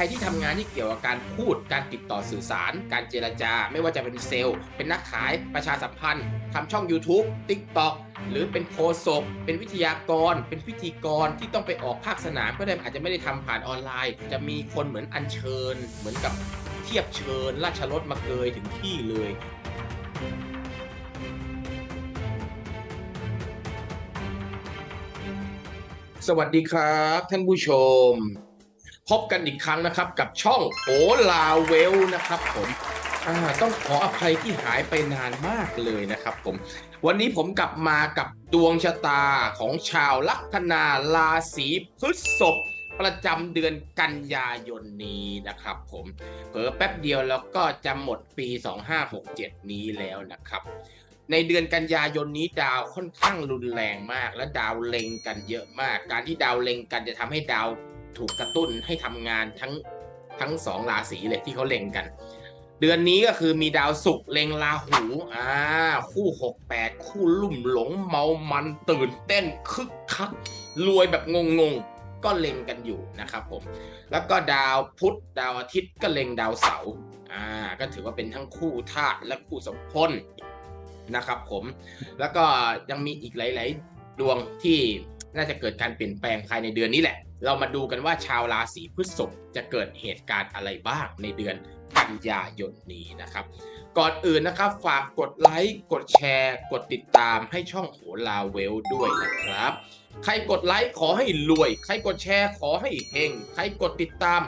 รที่ทำงานที่เกี่ยวกับการพูด การติดต่อสื่อสาร การเจรจา ไม่ว่าจะเป็นเซลล์ เป็นนักขายประชาสัมพันธ์ทำช่อง YouTube TikTok หรือเป็นโคศกเป็นวิทยากร เป็นพิธีกรที่ต้องไปออกภาคสนามก็ได้อาจจะไม่ได้ทำผ่านออนไลน์ จะมีคนเหมือนอัญเชิญ เหมือนกับเทียบเชิญ ราชรถมาเกยถึงที่เลยสวัสดีครับ ท่านผู้ชม พบกันอีกครั้งนะครับ กับช่องโอลาเวลนะครับผมต้องขออภัยที่หายไปนานมากเลยนะครับผม วันนี้ผมกลับมากับดวงชะตาของชาวลัคนาราศีพฤษภประจำเดือนกันยายนนี้นะครับผมเผอแป๊บเดียวแล้วก็จะหมดปี 2567 นี้แล้วนะครับในเดือนกันยายนนี้ดาวค่อนข้างรุนแรงมาก และดาวเล็งกันเยอะมาก การที่ดาวเล็งกันจะทำให้ดาว ถูกกระตุ้นให้ทำงานทั้งทั้งสองราศีเลยที่เขาเล็งกัน เดือนนี้ก็คือมีดาวศุกร์เล็งราหูอ่าคู่68คู่ลุ่มหลงเมามันตื่นเต้นคึกคักรวยแบบงงๆก็เล็งกันอยู่นะครับผม แล้วก็ดาวพุธดาวอาทิตย์ก็เล็งดาวเสาร์อ่าก็ถือว่าเป็นทั้งคู่ธาตุและคู่สมพลนะครับผม แล้วก็ยังมีอีกหลาย ๆ ดวงที่น่าจะเกิดการเปลี่ยนแปลงภายในเดือนนี้แหละ เรามาดูกันว่าชาวราศีพฤษภจะเกิดเหตุการณ์อะไรบ้างในเดือนกันยายนนี้นะครับ ก่อนอื่นนะครับฝากกดไลค์กดแชร์ กดติดตามให้ช่องโหราเวลด้วยนะครับ ใครกดไลค์ขอให้รวย ใครกดแชร์ขอให้เฮงใครกดติดตาม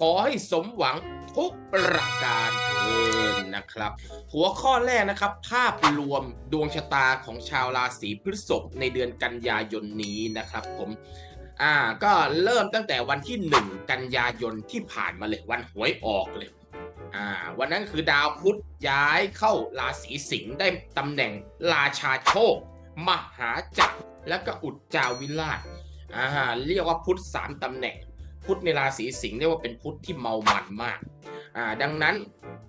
ขอให้สมหวังทุกประการเถิดนะครับ หัวข้อแรกนะครับ ภาพรวมดวงชะตาของชาวราศีพฤษภในเดือนกันยายนนี้นะครับ ผม อ่า ก็เริ่มตั้งแต่วันที่1กันยายนที่ผ่านมาเลยวันหวยออกเลย อ่า วันนั้นคือดาวพุธย้ายเข้าราศีสิงห์ได้ตำแหน่งราชาโชค มหาจักรและก็อุจจาวิราชอ่าเรียกว่าพุธสามตำแหน่ง พุธในราศีสิงห์เรียกว่าเป็นพุธที่เมามันมากอ่าดังนั้น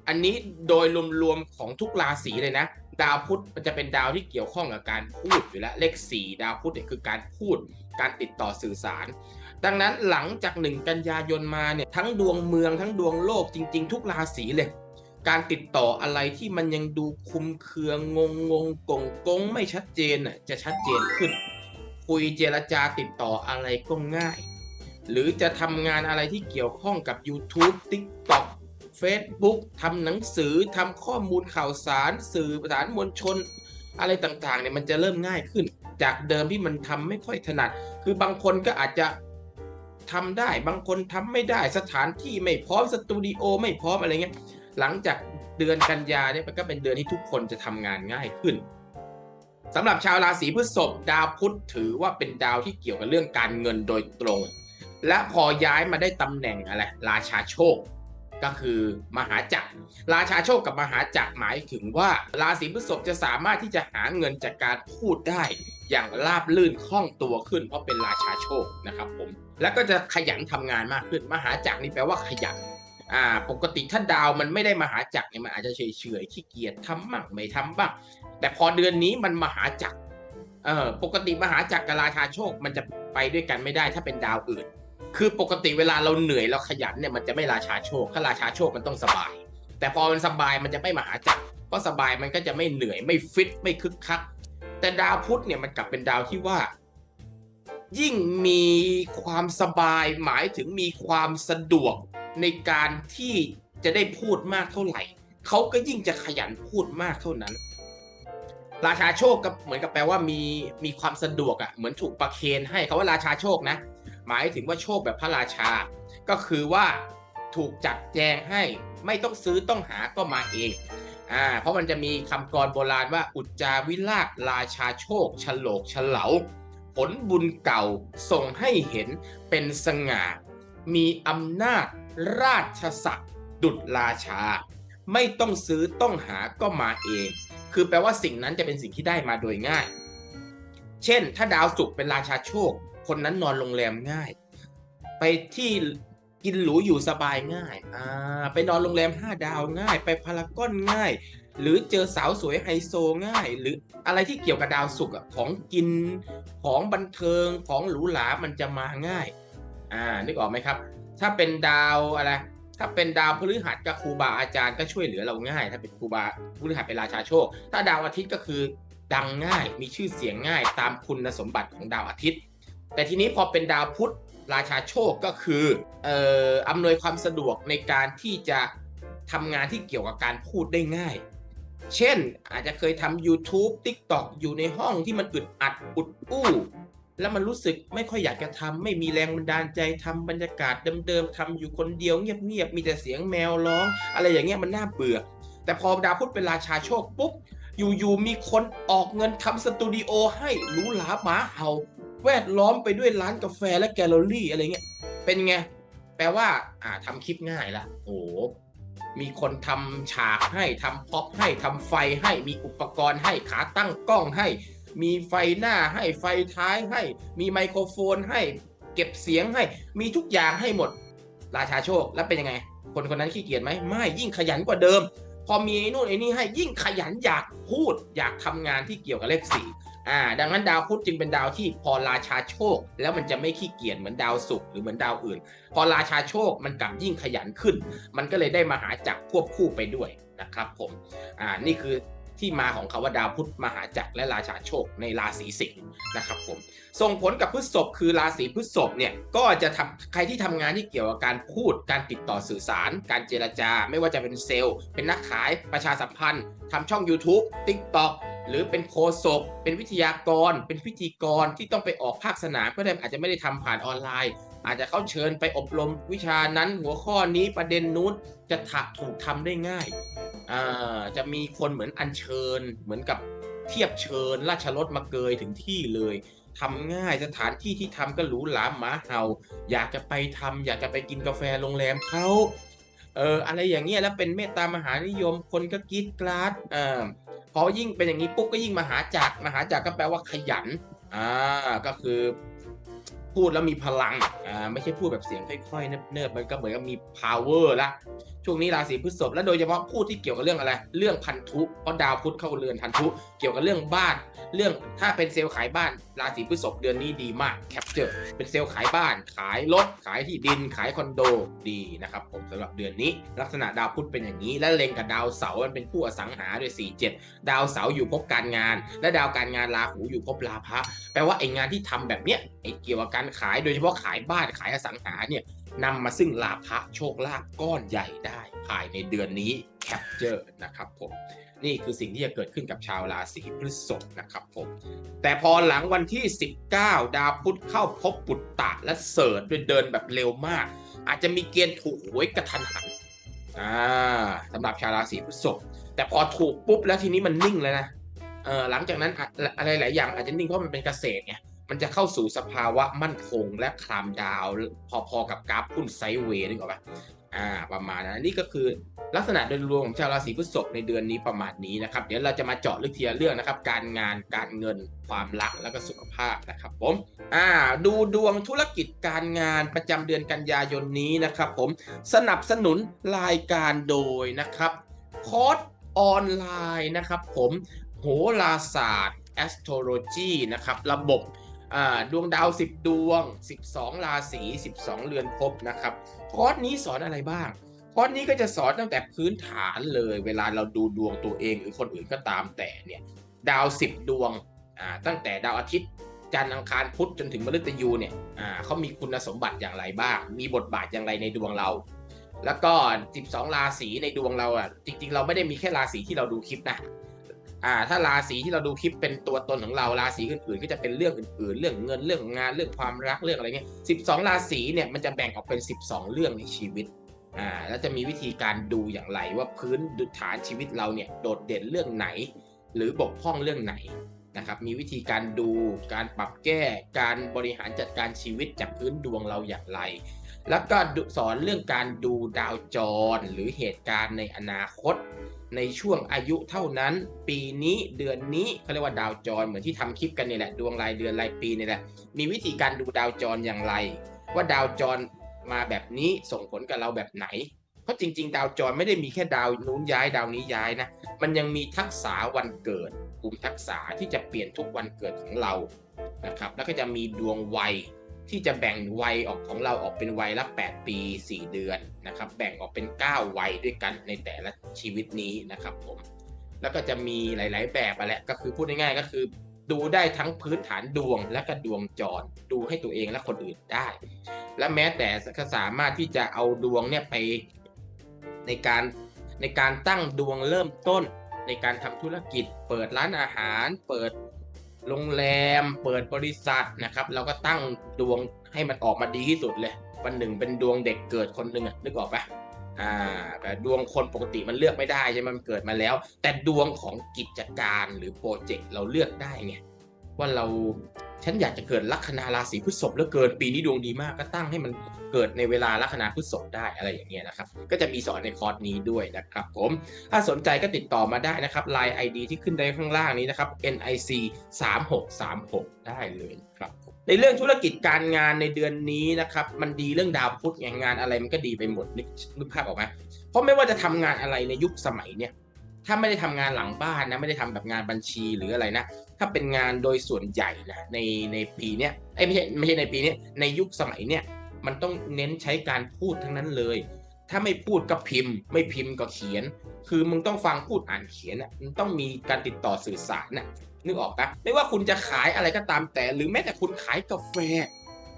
อันนี้โดยรวมๆของทุกราศีเลยนะ ดาวพุธมันจะเป็นดาวที่เกี่ยวข้องกับการพูดอยู่แล้วเลขสี่ดาวพุธเนี่ยคือการพูด การติดต่อสื่อสาร ดังนั้นหลังจากหนึ่งกันยายนมาเนี่ยทั้งดวงเมืองทั้งดวงโลกจริง ๆ ทุกราศีเลย การติดต่ออะไรที่มันยังดูคุมเครืองงงงกงกงไม่ชัดเจนน่ะจะชัดเจนขึ้น คุยเจรจาติดต่ออะไรก็ง่าย หรือจะทำงานอะไรที่เกี่ยวข้องกับ YouTube TikTok Facebook ทำหนังสือทำข้อมูลข่าวสาร สื่อสารมวลชน อะไรต่างๆเนี่ยมันจะเริ่มง่ายขึ้น จากเดิมที่มันทำไม่ค่อยถนัด คือบางคนก็อาจจะทำได้บางคนทำไม่ได้สถานที่ไม่พร้อมสตูดิโอไม่พร้อมอะไรเงี้ยหลังจากเดือนกันยาเนี่ยมันก็เป็นเดือนที่ทุกคนจะทำงานง่ายขึ้นสำหรับชาวราศีพฤษภดาวพุธถือว่าเป็นดาวที่เกี่ยวกับเรื่องการเงินโดยตรง และพอย้ายมาได้ตำแหน่งอะไรราชาโชค ก็คือมหาจักรราชาโชคกับมหาจักรหมายถึงว่าราศีพฤษภจะสามารถที่จะหาเงินจากการพูดได้ อย่างราบลื่นคล่องตัวขึ้น เพราะเป็นราชาโชคนะครับผมแล้วก็จะขยันทำงานมากขึ้น มหาจักรนี่แปลว่าขยันอ่าปกติถ้าดาวมันไม่ได้มหาจักรเนี่ยมันอาจจะเฉยเฉยขี้เกียจทำบ้างไม่ทำบ้างแต่พอเดือนนี้มันมหาจักรเออปกติมหาจักรกับราชาโชคมันจะไปด้วยกันไม่ได้ถ้าเป็นดาวอื่น คือปกติเวลาเราเหนื่อยเราขยันเนี่ยมันจะไม่ราชาโชคถ้าราชาโชคมันต้องสบาย แต่พอมันสบายมันจะไม่มหาจักรเพราะสบายมันก็จะไม่เหนื่อยไม่ฟิตไม่คึกคัก แต่ดาวพุธเนี่ยมันกลับเป็นดาวที่ว่า ยิ่งมีความสบายหมายถึงมีความสะดวกในการที่จะได้พูดมากเท่าไหร่เขาก็ยิ่งจะขยันพูดมากเท่านั้น ราชาโชคก็เหมือนกับแปลว่ามีมีความสะดวกอะ่ะเหมือนถูกประเคนให้เขาว่าราชาโชคนะ หมายถึงว่าโชคแบบพระราชา ก็คือว่าถูกจัดแจงให้ไม่ต้องซื้อต้องหาก็มาเองอ่าเพราะมันจะมีคำกรโบราณว่าอุจจาวิราชราชาโชคฉลกฉลาผลบุญเก่าส่งให้เห็นเป็นสง่า มีอำนาจราชศักดิ์ดุจราชา ไม่ต้องซื้อต้องหาก็มาเอง คือแปลว่าสิ่งนั้นจะเป็นสิ่งที่ได้มาโดยง่าย เช่น ถ้าดาวศุกร์เป็นราชาโชค คนนั้นนอนโรงแรมง่าย ไปที่กินหรูอยู่สบายง่ายอ่าไปนอนโรงแรม5ดาวง่าย ไปพารากอนง่าย หรือเจอสาวสวยไฮโซง่าย หรืออะไรที่เกี่ยวกับดาวศุกร์อะของกินของบันเทิงของหรูหรามันจะมาง่าย อ่านึกออกไหมครับ ถ้าเป็นดาวอะไรถ้าเป็นดาวพฤหัสก็ครูบาอาจารย์ก็ช่วยเหลือเราง่าย ถ้าเป็นครูบาพฤหัสเป็นราชาโชค ถ้าดาวอาทิตย์ก็คือดังง่ายมีชื่อเสียงง่ายตามคุณสมบัติของดาวอาทิตย์ แต่ทีนี้พอเป็นดาวพุธราชาโชคก็คือเอ่ออำนวยความสะดวกในการที่จะทำงานที่เกี่ยวกับการพูดได้ง่าย เช่นอาจจะเคยทำ YouTube TikTok อยู่ในห้องที่มันอึดอัดอุดอู้แล้วมันรู้สึกไม่ค่อยอยากจะทำไม่มีแรงบันดาลใจทำบรรยากาศเดิมๆทำอยู่คนเดียวเงียบๆมีแต่เสียงแมวร้อง อะไรอย่างเงี้ยมันน่าเบื่อ แต่พอดาวพุธเป็นราชาโชคปุ๊บอยู่ๆมีคนออกเงินทำสตูดิโอให้หรูหราหมาเห่า แวดล้อมไปด้วยร้านกาแฟและแกลเลอรี่อะไรเงี้ยเป็นไง แปลว่าอ่าทำคลิปง่ายละโอ้มีคนทำฉากให้ทำพ็อปให้ทำไฟให้มีอุปกรณ์ให้ขาตั้งกล้องให้ มีไฟหน้าให้ไฟท้ายให้ มีไมโครโฟนให้ เก็บเสียงให้ มีทุกอย่างให้หมด ราชาโชคแล้วเป็นยังไง คนคนนั้นขี้เกียจไหมไม่ยิ่งขยันกว่าเดิม พอมีไอ้นู่นไอ้นี่ให้ยิ่งขยันอยากพูดอยากทำงานที่เกี่ยวกับเลขสี่ อ่าดังนั้นดาวพุธจึงเป็นดาวที่พอราชาโชค แล้วมันจะไม่ขี้เกียจเหมือนดาวศุกร์หรือเหมือนดาวอื่น พอราชาโชคมันกลับยิ่งขยันขึ้น มันก็เลยได้มหาจักรควบคู่ไปด้วยนะครับผมอ่านี่คือที่มาของคาว่าดาวพุธมหาจักรและราชาโชคในราศีสิงห์นะครับผมส่งผลกับพฤษภคือราศีพฤษภเนี่ยก็จะทำใครที่ทำงานที่เกี่ยวกับการพูดการติดต่อสื่อสาร การเจรจา ไม่ว่าจะเป็นเซลล์ เป็นนักขายประชาสัมพันธ์ทำช่อง YouTube TikTok หรือเป็นโคศกเป็นวิทยากร เป็นพิธีกรที่ต้องไปออกภาคสนามก็ได้อาจจะไม่ได้ทำผ่านออนไลน์ อาจจะเข้าเชิญไปอบรมวิชานั้นหัวข้อนี้ประเด็นนู้นจะถักถูกทำได้ง่ายจะมีคนเหมือนอัญเชิญ เหมือนกับเทียบเชิญ ราชรถมาเกยถึงที่เลยทำง่ายสถานที่ที่ทำก็หรูหราหมาเห่า อยากจะไปทำอยากจะไปกินกาแฟโรงแรมเขาเอออะไรอย่างเงี้ยแล้วเป็นเมตตามหานิยมคนก็กรีดกราดอ่า พอยิ่งเป็นอย่างนี้ปุ๊บก็ยิ่งมหาจักรมหาจักรก็แปลว่าขยันอ่าก็คือพูดแล้วมีพลังอ่าไม่ใช่พูดแบบเสียงค่อยๆเนิบๆมันก็เหมือนกับมี power ละช่วงนี้ราศีพฤษภและโดยเฉพาะพูดที่เกี่ยวกับเรื่องอะไร เรื่องพันธุเพราะดาวพุธเข้าเรือนพันธุ กี่ยวกับเรื่องบ้าน เรื่องถ้าเป็นเซลล์ขายบ้าน ราศีพฤษภเดือนนี้ดีมากแคปเจอร์เป็นเซลล์ขายบ้าน ขายรถขายที่ดินขายคอนโดดีนะครับผมสำหรับเดือนนี้ ลักษณะดาวพุธเป็นอย่างนี้ และเล็งกับดาวเสาร์มันเป็นผู้อสังหาด้วย4 7 ดาวเสาร์อยู่ภพการงาน และดาวการงานราหูอยู่ภพลาภะแปลว่าไอ้งานที่ทำแบบเนี้ยไอ้เกี่ยวกับการขายโดยเฉพาะขายบ้านขายอสังหาเนี่ย นำมาซึ่งลาภะโชคลาภก้อนใหญ่ได้ภายในเดือนนี้แคปเจอร์นะครับผมนี่คือสิ่งที่จะเกิดขึ้นกับชาวราศีพฤษภนะครับผมแต่พอหลังวันที่ 19 ดาวพุธเข้าพบปุตตะและเสิร์ชด้วยเดินแบบเร็วมาก อาจจะมีเกณฑ์ถูกหวยกระทันหันอ่าสำหรับชาวราศีพฤษภแต่พอถูกปุ๊บแล้วทีนี้มันนิ่งเลยนะเออหลังจากนั้นอะไรหลายอย่างอาจจะนิ่งเพราะมันเป็นเกษตรไง มันจะเข้าสู่สภาวะมั่นคงและคลามดาวพอๆกับกราฟหุ้นไซเวย์นึกออกปะอ่าประมาณนั้นนี่ก็คือลักษณะโดยรวมของชาวราศีพฤษภในเดือนนี้ประมาณนี้นะครับ เดี๋ยวเราจะมาเจาะลึกทีละเรื่องนะครับ การงานการเงินความรักแล้วก็สุขภาพนะครับผมอ่าดูดวงธุรกิจการงานประจำเดือนกันยายนนี้นะครับผมสนับสนุนรายการโดยนะครับคอร์สออนไลน์นะครับผมโหราศาสตร์ astrology นะครับระบบ ดวงดาว 10 ดวง 12 ราศี12 เรือนภพนะครับคอร์สนี้สอนอะไรบ้างคอร์สนี้ก็จะสอนตั้งแต่พื้นฐานเลย เวลาเราดูดวงตัวเอง หรือคนอื่นก็ตามแต่เนี่ยดาว 10 ดวงตั้งแต่ดาวอาทิตย์จันทร์อังคารพุธจนถึงมฤตยูเนี่ยเขามีคุณสมบัติอย่างไรบ้าง มีบทบาทอย่างไรในดวงเรา แล้วก็ 12 ราศีในดวงเราอะจริง ๆ เราไม่ได้มีแค่ราศีที่เราดูคลิปนะ อ่า ถ้าราศีที่เราดูคลิปเป็นตัวตนของเราราศีอื่นๆ ก็จะเป็นเรื่องอื่นๆ เรื่องเงินเรื่องงานเรื่องความรักเรื่องอะไรเงี้ย12ราศีเนี่ยมันจะแบ่งออกเป็น 12 เรื่องในชีวิตอ่าแล้วจะมีวิธีการดูอย่างไรว่าพื้นฐานชีวิตเราเนี่ยโดดเด่นเรื่องไหน หรือบกพร่องเรื่องไหนนะครับมีวิธีการดูการปรับแก้การบริหารจัดการชีวิตจากพื้นดวงเราอย่างไร แล้วก็สอนเรื่องการดูดาวจรหรือเหตุการณ์ในอนาคต ในช่วงอายุเท่านั้น ปีนี้เดือนนี้เขาเรียกว่าดาวจรเหมือนที่ทำคลิปกันนี่แหละดวงรายเดือนรายปีนี่แหละ มีวิธีการดูดาวจรอย่างไร ว่าดาวจรมาแบบนี้ส่งผลกับเราแบบไหน เพราะจริง ๆ ดาวจรไม่ได้มีแค่ดาวนู้นย้ายดาวนี้ย้ายนะมันยังมีทักษะวันเกิดกลุ่มทักษะที่จะเปลี่ยนทุกวันเกิดของเรานะครับแล้วก็จะมีดวงวัย ที่จะแบ่งวัยออกของเราออกเป็นวัยละ 8 ปี 4 เดือนนะครับ แบ่งออกเป็น 9 วัยด้วยกันในแต่ละชีวิตนี้นะครับผม แล้วก็จะมีหลาย ๆ แบบอะแหละ ก็คือพูดง่ายๆ ก็คือ ดูได้ทั้งพื้นฐานดวงและก็ดวงจร ดูให้ตัวเองและคนอื่นได้ และแม้แต่ก็สามารถที่จะเอาดวงเนี่ยไปในการในการตั้งดวงเริ่มต้นในการทำธุรกิจ เปิดร้านอาหาร เปิด โรงแรมเปิดบริษัทนะครับ เราก็ตั้งดวงให้มันออกมาดีที่สุดเลย วันหนึ่งเป็นดวงเด็กเกิดคนหนึ่งนึกออกปะอ่าแต่ดวงคนปกติมันเลือกไม่ได้ใช่ไหมมันเกิดมาแล้ว แต่ดวงของกิจการหรือโปรเจกต์เราเลือกได้ไงว่าเรา ฉันอยากจะเกิดลัคนาราศีพฤษภแล้วเกินปีนี้ดวงดีมากก็ตั้งให้มันเกิดในเวลาลัคนาพฤษภได้อะไรอย่างเงี้ยนะครับ ก็จะมีสอนในคอร์สนี้ด้วยนะครับผม ถ้าสนใจก็ติดต่อมาได้นะครับ Line ID ที่ขึ้นได้ข้างล่างนี้นะครับ NIC 3636 ได้เลยครับในเรื่องธุรกิจการงานในเดือนนี้นะครับมันดีเรื่องดาวพุธงานอะไรมันก็ดีไปหมดนึกภาพออกไหมเพราะไม่ว่าจะทำงานอะไรในยุคสมัยเนี่ย ถ้าไม่ได้ทำงานหลังบ้านนะไม่ได้ทำแบบงานบัญชีหรืออะไรนะ ถ้าเป็นงานโดยส่วนใหญ่นะในในปีเนี้ยไอ้ยไม่ใช่ไม่ใช่ในปีเนี้ยในยุคสมัยเนี้ยมันต้องเน้นใช้การพูดทั้งนั้นเลย ถ้าไม่พูดก็พิมพ์ ไม่พิมพ์ก็เขียน คือมึงต้องฟังพูดอ่านเขียนอะมันต้องมีการติดต่อสื่อสารน่ะนึกออกปะไม่ว่าคุณจะขายอะไรก็ตามแต่ หรือแม้แต่คุณขายกาแฟ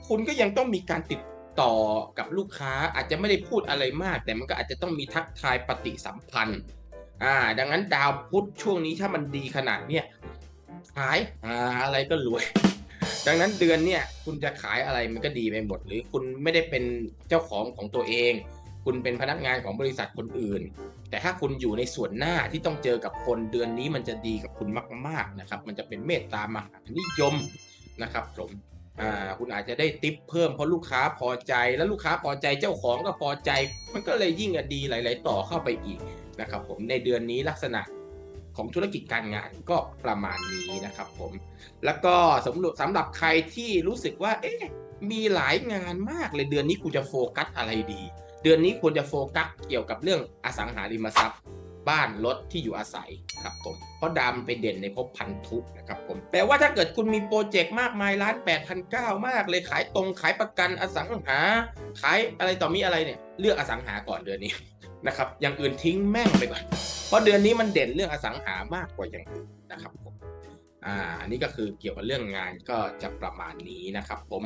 คุณก็ยังต้องมีการติดต่อกับลูกค้าอาจจะไม่ได้พูดอะไรมาก แต่มันก็อาจจะต้องมีทักทายปฏิสัมพันธ์ อ่า ดังนั้นดาวพุธช่วงนี้ถ้ามันดีขนาดเนี้ยขายอ่าอะไรก็รวย ดังนั้นเดือนเนี่ยคุณจะขายอะไรมันก็ดีไปหมดหรือคุณไม่ได้เป็นเจ้าของของตัวเอง คุณเป็นพนักงานของบริษัทคนอื่น แต่ถ้าคุณอยู่ในส่วนหน้าที่ต้องเจอกับคนเดือนนี้มันจะดีกับคุณมาก ๆนะครับ มันจะเป็นเมตตามหานิยมนะครับผม อ่าคุณอาจจะได้ติปเพิ่มเพราะลูกค้าพอใจ แล้วลูกค้าพอใจเจ้าของก็พอใจ มันก็เลยยิ่งดีหลาย ๆ ต่อเข้าไปอีกนะครับผมในเดือนนี้ลักษณะของธุรกิจการงานก็ประมาณนี้นะครับผม แล้วก็สำหรับสำหรับใครที่รู้สึกว่า เอ๊ะมีหลายงานมากเลยเดือนนี้กูจะโฟกัสอะไรดี เดือนนี้ควรจะโฟกัสเกี่ยวกับเรื่องอสังหาริมทรัพย์ บ้านรถที่อยู่อาศัยครับผมเพราะดาวมันไปเด่นในภพพันธุนะครับผมแปลว่าถ้าเกิดคุณมีโปรเจกต์มากมายล้านแปดพันเก้ามากเลยขายตรงขายประกันอสังหา ขายอะไรต่อมีอะไรเนี่ยเลือกอสังหาก่อนเดือนนี้นะครับอย่างอื่นทิ้งแม่งไปก่อนเพราะเดือนนี้มันเด่นเรื่องอสังหามากกว่าอย่างอื่นนะครับผมอ่าอันนี้ก็คือเกี่ยวกับเรื่องงานก็จะประมาณนี้นะครับผม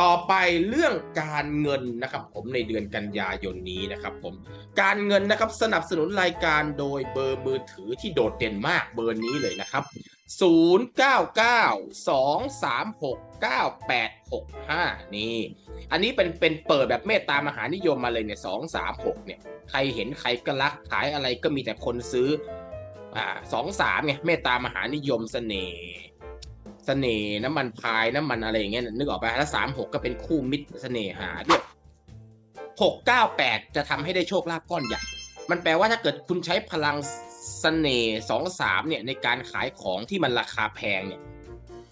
ต่อไปเรื่องการเงินนะครับผมในเดือนกันยายนนี้นะครับผมการเงินนะครับสนับสนุนรายการโดยเบอร์มือถือที่โดดเด่นมากเบอร์นี้เลยนะครับ 0992369865 นี่ อันนี้เป็นเป็นเปิดแบบเมตตามหานิยมมาเลยเนี่ย236 เนี่ย ใครเห็นใครก็รักขายอะไรก็มีแต่คนซื้ออ่าสองสามไงเมตตามหานิยมเสน่ห์ เสน่ห์น้ำมันพายน้ำมันอะไรอย่างเงี้ยนึกออกไปแล้วสามหกก็เป็นคู่มิตรเสน่หาด้วยหกเก้าแปดจะทำให้ได้โชคลาภก้อนใหญ่ มันแปลว่าถ้าเกิดคุณใช้พลังเสน่ห์สองสามเนี่ยในการขายของที่มันราคาแพงเนี่ย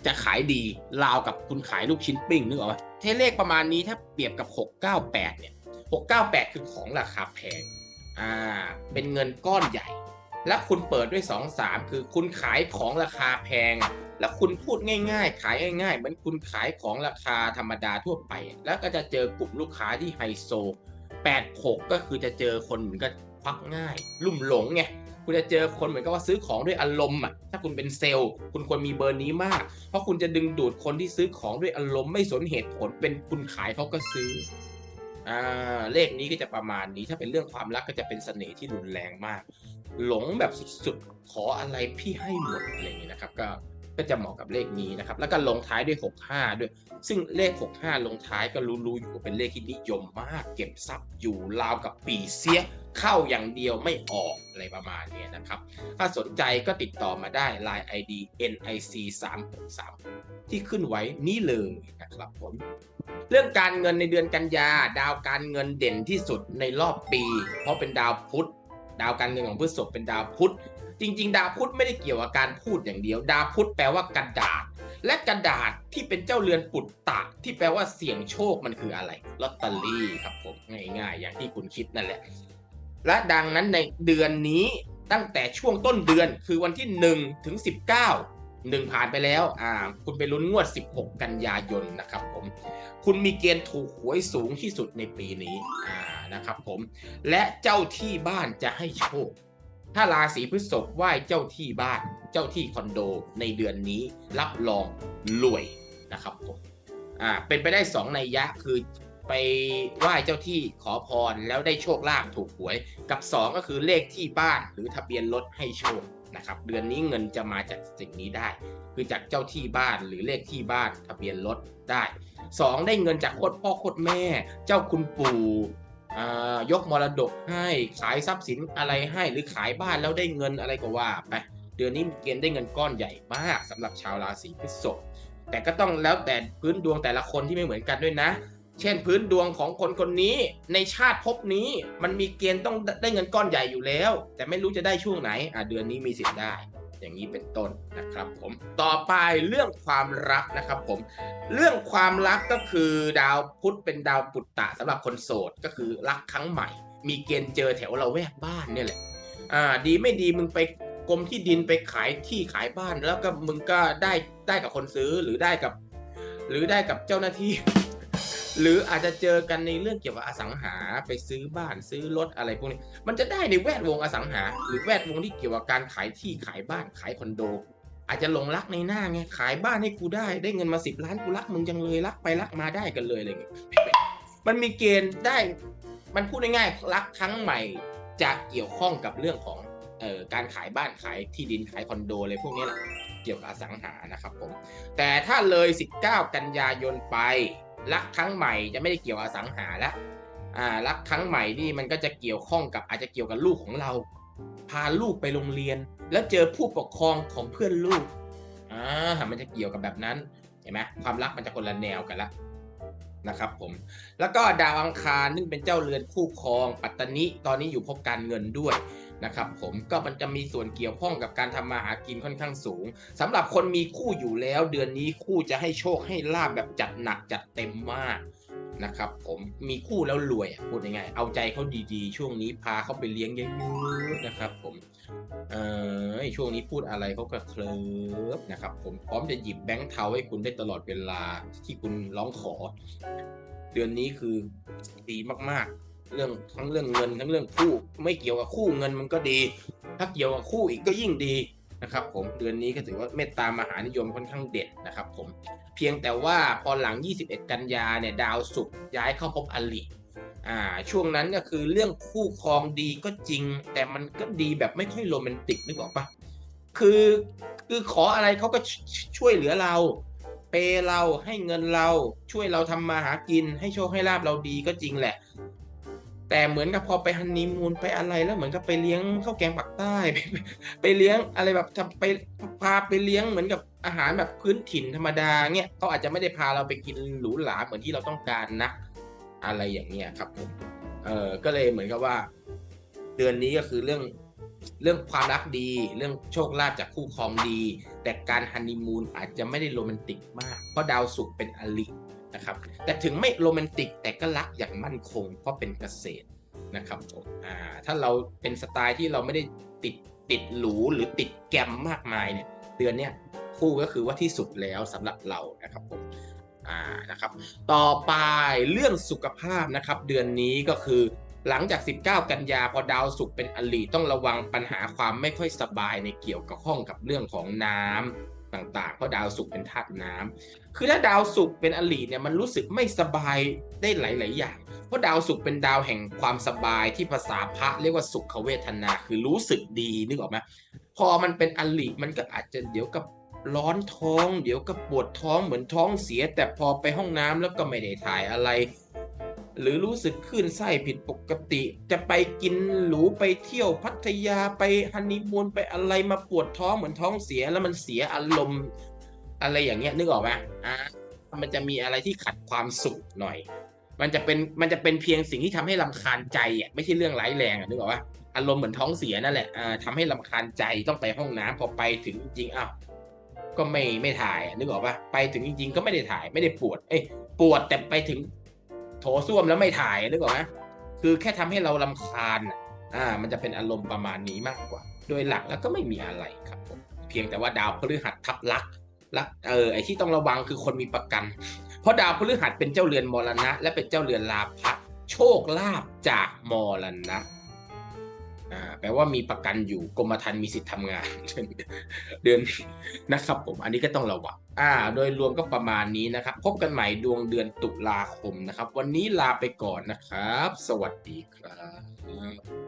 จะขายดีราวกับคุณขายลูกชิ้นปิ้งนึกออกไหมเทเลขประมาณนี้ถ้าเปรียบกับหกเก้าแปดเนี่ยหกเก้าแปดคือของราคาแพง อ่า เป็นเงินก้อนใหญ่ แล้วคุณเปิดด้วย2 3คือคุณขายของราคาแพง แล้วคุณพูดง่าย ๆ ขายง่ายๆเหมือนคุณขายของราคาธรรมดาทั่วไป แล้วก็จะเจอกลุ่มลูกค้าที่ไฮโซ86 ก็คือจะเจอคนเหมือนกับควักง่าย ลุ่มหลงไงคุณจะเจอคนเหมือนกับว่าซื้อของด้วยอารมณ์อะ ถ้าคุณเป็นเซลล์ คุณควรมีเบอร์นี้มาก เพราะคุณจะดึงดูดคนที่ซื้อของด้วยอารมณ์ไม่สนเหตุผลเป็นคุณขายเขาก็ซื้อ เลขนี้ก็จะประมาณนี้ถ้าเป็นเรื่องความรักก็จะเป็นเสน่ห์ที่รุนแรงมาก หลงแบบสุดๆขออะไรพี่ให้หมดอะไรอย่างนี้นะครับ ก็ ก็จะเหมาะกับเลขนี้นะครับ แล้วก็ลงท้ายด้วย 65 ด้วย ซึ่งเลข 65 ลงท้ายก็รู้ๆอยู่ว่าเป็นเลขที่นิยมมาก เก็บทรัพย์อยู่ราวกับปีเสียเข้าอย่างเดียวไม่ออกอะไรประมาณนี้นะครับ ถ้าสนใจก็ติดต่อมาได้ Line ID NIC 363ที่ขึ้นไว้นี่เลยนะครับผมเรื่องการเงินในเดือนกันยา ดาวการเงินเด่นที่สุดในรอบปี เพราะเป็นดาวพุธดาวการเงินของพฤษภเป็นดาวพุธ จริง ๆ ดาพุธไม่ได้เกี่ยวกับการพูดอย่างเดียว ดาพุธแปลว่ากระดาษ และกระดาษที่เป็นเจ้าเรือนปุตตะ ที่แปลว่าเสี่ยงโชคมันคืออะไรลอตเตอรี่ครับผมง่ายๆ อย่างที่คุณคิดนั่นแหละ และดังนั้นในเดือนนี้ตั้งแต่ช่วงต้นเดือนคือวันที่1ถึง19หนึ่งผ่านไปแล้วอ่าคุณไปลุ้นงวด 16 กันยายนนะครับผม คุณมีเกณฑ์ถูกหวยสูงที่สุดในปีนี้อ่านะครับผม และเจ้าที่บ้านจะให้โชค ถ้าราศีพฤษภไหว้เจ้าที่บ้าน เจ้าที่คอนโดในเดือนนี้รับรองรวยนะครับผมอ่าเป็นไปได้สองนัยยะคือไปไหว้เจ้าที่ขอพรแล้วได้โชคลาภถูกหวย กับสองก็คือเลขที่บ้านหรือทะเบียนรถให้โชคนะครับ เดือนนี้เงินจะมาจากสิ่งนี้ได้ คือจากเจ้าที่บ้านหรือเลขที่บ้านทะเบียนรถได้สองได้เงินจากโคตรพ่อโคตรแม่ เจ้าคุณปู่ ยกมรดกให้ขายทรัพย์สินอะไรให้หรือขายบ้านแล้วได้เงินอะไรก็ว่าไปเดือนนี้มีเกณฑ์ได้เงินก้อนใหญ่มากสำหรับชาวราศีพฤษภแต่ก็ต้องแล้วแต่พื้นดวงแต่ละคนที่ไม่เหมือนกันด้วยนะ เช่นพื้นดวงของคนคนนี้ในชาติภพนี้มันมีเกณฑ์ต้องได้เงินก้อนใหญ่อยู่แล้ว แต่ไม่รู้จะได้ช่วงไหนอะเดือนนี้มีสิทธิ์ได้ อย่างนี้เป็นต้นนะครับผมต่อไปเรื่องความรักนะครับผมเรื่องความรักก็คือดาวพุธเป็นดาวปุตตะสำหรับคนโสดก็คือรักครั้งใหม่ มีเกณฑ์เจอแถวเราแวกบ้านเนี่ยแหละอ่าดีไม่ดีมึงไปกรมที่ดินไปขายที่ขายบ้านแล้วก็มึงก็ได้ได้กับคนซื้อหรือได้กับ หรือได้กับเจ้าหน้าที่ หรืออาจจะเจอกันในเรื่องเกี่ยวกับอสังหาไปซื้อบ้านซื้อรถอะไรพวกนี้ มันจะได้ในแวดวงอสังหา หรือแวดวงที่เกี่ยวกับการขายที่ขายบ้านขายคอนโด อาจจะหลงรักในหน้าไงขายบ้านให้กูได้ได้เงินมาสิบล้านกูรักมึงจังเลยรักไปรักมาได้กันเลยอะไรอย่างเงี้ยมันมีเกณฑ์ได้มันพูดง่ายๆรักครั้งใหม่จะเกี่ยวข้องกับเรื่องของออการขายบ้านขายที่ดินขายคอนโดอะไรพวกนี้แหละเกี่ยวกับอสังหานะครับผมแต่ถ้าเลย 19 กันยายนไป รักครั้งใหม่จะไม่ได้เกี่ยวอสังหาแล้วอ่ารักครั้งใหม่นี่มันก็จะเกี่ยวข้องกับอาจจะเกี่ยวกับลูกของเรา พาลูกไปโรงเรียน แล้วเจอผู้ปกครองของเพื่อนลูกอ่ามันจะเกี่ยวกับแบบนั้นเห็นไหมความรักมันจะคนละแนวกันละนะครับผมแล้วก็ดาวอังคารซึ่งเป็นเจ้าเรือนคู่ครอง ปัตตานิตอนนี้อยู่พบการเงินด้วย นะครับผมก็มันจะมีส่วนเกี่ยวข้องกับการทำมาหากินค่อนข้างสูงสำหรับคนมีคู่อยู่แล้ว เดือนนี้คู่จะให้โชคให้ลาบแบบจัดหนักจัดเต็มมากนะครับผมมีคู่แล้วรวยอะพูดยังไงายๆเอาใจเขาดีๆ ช่วงนี้พาเขาไปเลี้ยงเยอะๆนะครับ ผมเออช่วงนี้พูดอะไรเขาก็เคลิบนะครับ ผมพร้อมจะหยิบแบงค์เทาให้คุณได้ตลอดเวลาที่คุณร้องขอ เดือนนี้คือดีมากๆ เรื่องทั้งเรื่องเงินทั้งเรื่องคู่ ไม่เกี่ยวกับคู่เงินมันก็ดี ถ้าเกี่ยวกับคู่อีกก็ยิ่งดีนะครับผมเดือนนี้ก็ถือว่าเมตตามหานิยมค่อนข้างเด่นนะครับผมเพียงแต่ว่าพอหลัง 21 กันยาเนี่ยดาวศุกร์ย้ายเข้าภพอลิอ่าช่วงนั้นก็คือเรื่องคู่ครองดีก็จริง แต่มันก็ดีแบบไม่ค่อยโรแมนติกนึกออกปะคือคือขออะไรเขาก็ชช่วยเหลือเรา เปย์เราให้เงินเราช่วยเราทำมาหากินให้โชคให้ลาบเราดีก็จริงแหละ แต่เหมือนกับพอไปฮันนีมูนไปอะไรแล้วเหมือนกับไปเลี้ยงข้าวแกงปักใต้ ไปไปเลี้ยงอะไรแบบทำไปพาไปเลี้ยงเหมือนกับอาหารแบบพื้นถิ่นธรรมดาเงี้ยเขาอาจจะไม่ได้พาเราไปกินหรูหราเหมือนที่เราต้องการนะ อะไรอย่างเงี้ยครับผมเออก็เลยเหมือนกับว่า เดือนนี้ก็คือเรื่องเรื่องความรักดี เรื่องโชคลาภจากคู่ครองดี แต่การฮันนีมูนอาจจะไม่ได้โรแมนติกมาก เพราะดาวศุกร์เป็นอลิ นะครับ แต่ถึงไม่โรแมนติกแต่ก็รักอย่างมั่นคงเพราะเป็นเกษตรนะครับผมอ่าถ้าเราเป็นสไตล์ที่เราไม่ได้ติดติดหรูหรือติดแกมมากมายเนี่ยเดือนเนี้ยคู่ก็คือว่าที่สุดแล้วสำหรับเรานะครับผมอ่านะครับ ต่อไปเรื่องสุขภาพนะครับ เดือนนี้ก็คือหลังจาก 19 กันยาพอดาวศุกร์เป็นอลีต้องระวังปัญหาความไม่ค่อยสบายในเกี่ยวกับข้องกับเรื่องของน้ำ ต่างๆ เพราะดาวศุกร์เป็นธาตุน้ำคือถ้าดาวศุกร์เป็นอลีเนี่ยมันรู้สึกไม่สบายได้หลาย ๆ อย่าง เพราะดาวศุกร์เป็นดาวแห่งความสบายที่ภาษาพระเรียกว่าสุขเวทนา คือรู้สึกดีนึกออกไหมพอมันเป็นอลีมันก็อาจจะเดี๋ยวกับร้อนท้อง เดี๋ยวก็ปวดท้องเหมือนท้องเสีย แต่พอไปห้องน้ำแล้วก็ไม่ได้ถ่ายอะไร หรือรู้สึกคลื่นไส้ผิดปกติ จะไปกินหรูไปเที่ยวพัทยาไปฮันนีมูนไปอะไรมาปวดท้องเหมือนท้องเสียแล้วมันเสียอารมณ์อะไรอย่างเงี้ยนึกออกไหมอ่ามันจะมีอะไรที่ขัดความสุขหน่อย มันจะเป็นมันจะเป็นเพียงสิ่งที่ทำให้ลำคาญใจอะไม่ใช่เรื่องร้ายแรงอะนึกออกปะอารมณ์เหมือนท้องเสียนั่นแหละอ่าทำให้ลำคาญใจต้องไปห้องน้ำพอไปถึงจริงอ้าวก็ไม่ไม่ถ่ายนึกออกปะไปถึงจริง ๆ ก็ไม่ได้ถ่ายไม่ได้ปวด เอ้ยปวดแต่ไปถึง โถส้วมแล้วไม่ถ่ายหรืออกไหมคือแค่ทำให้เราลำคาญอ่า มันจะเป็นอารมณ์ประมาณนี้มากกว่า โดยหลักแล้วก็ไม่มีอะไรครับผมเพียงแต่ว่าดาวพฤหัสทับลักลักเออไอที่ต้องระวังคือคนมีประกัน เพราะดาวพฤหัสเป็นเจ้าเรือนมรณะ และเป็นเจ้าเรือนลาภะโชคลาภจากมรณะ อ่าแปลว่ามีประกันอยู่กรมธรรม์มีสิทธิ์ทำงาน เดือนนี้นะครับผมอันนี้ก็ต้องระวังอ่า โดยรวมก็ประมาณนี้นะครับ พบกันใหม่ดวงเดือนตุลาคมนะครับ วันนี้ลาไปก่อนนะครับ สวัสดีครับ